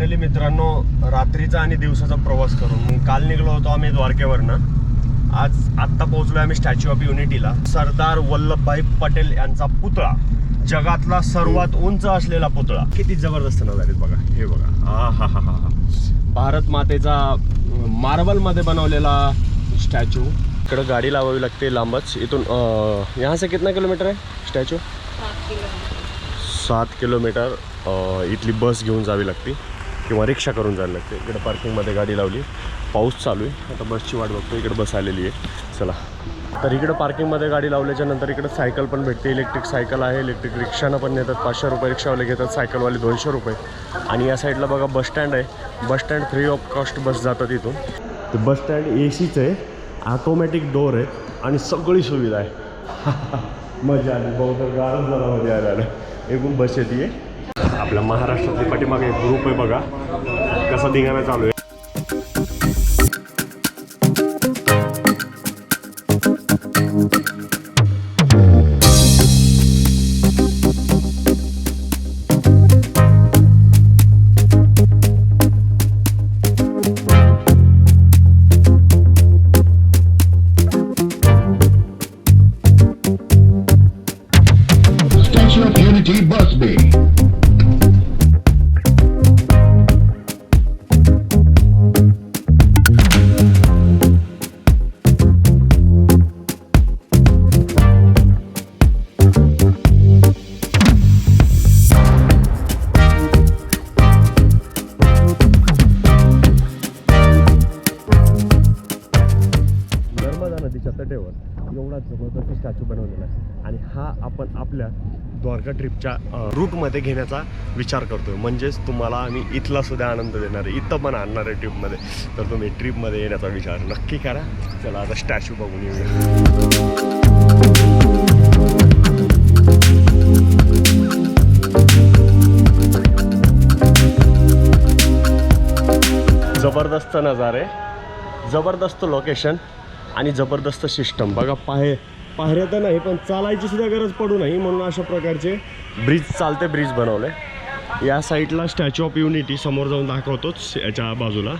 Finally मित्रांनो रात्रीचा आणि दिवसाचा प्रवास करून. काल निघलो होतो आम्ही द्वारकेवरनं. आज आत्ता पोहोचलोय आम्ही स्टॅच्यू ऑफ युनिटीला सरदार वल्लभभाई पटेल यांचा पुतळा. जगातला सर्वात उंच असलेला पुतळा. किती जबरदस्त नजारे आहेत बघा. हे बघा. हा हा हा हा हा भारत मातेचा मार्बलमध्ये बनवलेला स्टॅच्यू इकडं गाडी लावावी लागते लांबच. इथून यहाँ से कितना किलोमीटर आहे स्टॅच्यू सात किलोमीटर. इथली बस घेऊन जावी लागते. किंवा रिक्षा करून जायला लागते. इकडे पार्किंगमध्ये गाडी लावली. पाऊस चालू आहे. आता बसची वाट बघतो इकडे बस आलेली आहे. चला. तर इकडं पार्किंगमध्ये गाडी लावल्याच्या नंतर सायकल पण भेटते. इलेक्ट्रिक सायकल आहे. इलेक्ट्रिक रिक्षानं पण नेतात. पाचशे रुपये रिक्षावाले घेतात. सायकलवाले दोनशे रुपये. आणि या साईडला बघा बस स्टँड आहे. Bus stand free of cost bus जातात इथून. ते बस स्टँड ए सीचं आहे. ऑटोमॅटिक डोअर आहे. आणि सगळी सुविधा आहे. मजा आली. बहुतेक गारच झाला मध्ये आल्याला एकूण बस येते. आपल्या महाराष्ट्रातली पाठीमागे एक ग्रुप आहे बघा. कसा धिंगाणा चालू आहे. Statue of Unity जबरदस्त स्टॅच्यू बनवलेला आहे. आणि हा आपण आपल्या द्वारका ट्रिपच्या रूटमध्ये घेण्याचा विचार करतोय. म्हणजेच तुम्हाला आम्ही इथला सुद्धा आनंद देणार आहे. इथं पण आणणार आहे ट्रिपमध्ये. तर तुम्ही ट्रिपमध्ये येण्याचा विचार नक्की करा. चला आता स्टॅच्यू बघून येऊया. जबरदस्त नजारे. जबरदस्त लोकेशन आणि जबरदस्त सिस्टम बघा पाहे पायऱ्या तर नाही पण चालायची सुद्धा गरज पडू नाही म्हणून अशा प्रकारचे ब्रिज चालते ब्रिज बनवले. या साईडला स्टॅच्यू ऑफ युनिटी समोर जाऊन दाखवतोच याच्या बाजूला.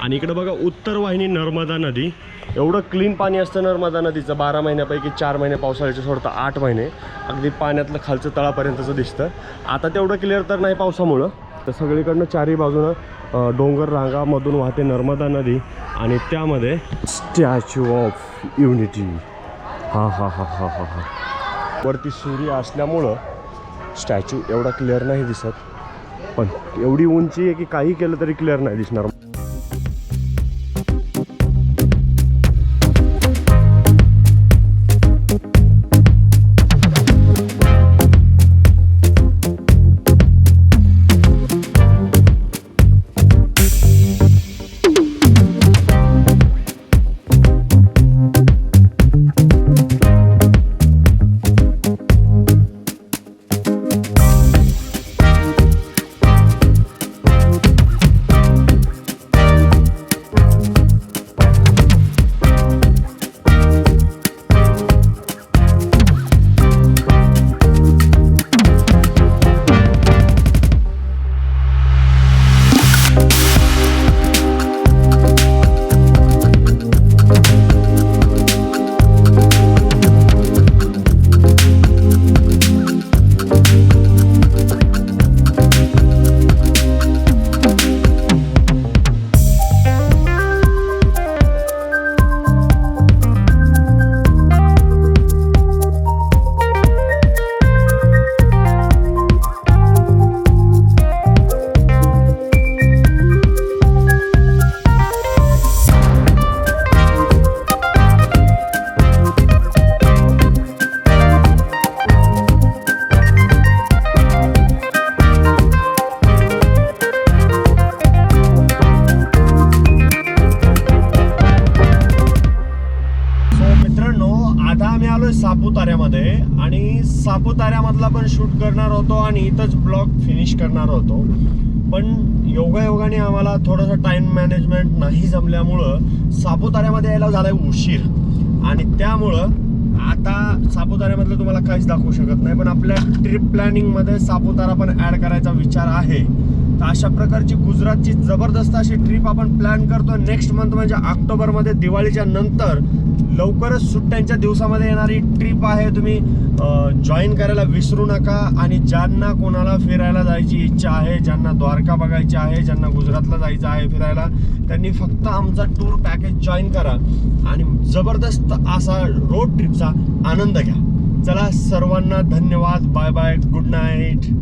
आणि इकडे बघा उत्तर वाहिनी नर्मदा नदी. एवढं क्लीन पाणी असतं नर्मदा नदीचं. बारा महिन्यापैकी चार महिने पावसाळ्याचे सोडतं आठ महिने. अगदी पाण्यातलं खालचं तळापर्यंतचं दिसतं. आता तेवढं क्लिअर तर नाही पावसामुळं. तर सगळीकडनं चारही बाजूनं डोंगर रांगामधून वाहते नर्मदा नदी आणि त्यामध्ये स्टॅच्यू ऑफ युनिटी हा हा हा हा हा हा. वरती सूर्य असल्यामुळं स्टॅच्यू एवढा क्लिअर नाही दिसत. पण एवढी उंची आहे की काही केलं तरी क्लिअर नाही दिसणार. मित्रांनो आता आम्ही आलोय सापुताऱ्यामध्ये आणि सापुताऱ्यामधला पण शूट करणार होतो आणि इथंच ब्लॉग फिनिश करणार होतो. पण योगायोगाने आम्हाला थोडंसं टाइम मॅनेजमेंट नाही जमल्यामुळं सापुताऱ्यामध्ये यायला झालाय उशीर. आणि त्यामुळं आता सापुताऱ्यामधलं तुम्हाला काहीच दाखवू शकत नाही पण आपल्या ट्रिप प्लॅनिंगमध्ये सापुतारा पण ॲड करायचा विचार आहे. तर तर अशा प्रकारची गुजरातची जबरदस्त अशी ट्रिप आपण प्लॅन करतो नेक्स्ट मंथ म्हणजे ऑक्टोबरमध्ये दिवाळीच्या नंतर लवकरच सुट्ट्यांच्या दिवसामध्ये येणारी ट्रिप आहे. तुम्ही जॉईन करायला विसरू नका आणि ज्यांना कोणाला फिरायला जायची इच्छा आहे ज्यांना द्वारका बघायची आहे ज्यांना गुजरातला जायचं आहे फिरायला त्यांनी फक्त आमचा टूर पॅकेज जॉईन करा आणि जबरदस्त असा रोड ट्रिपचा आनंद घ्या. चला सर्वांना धन्यवाद. Bye bye good night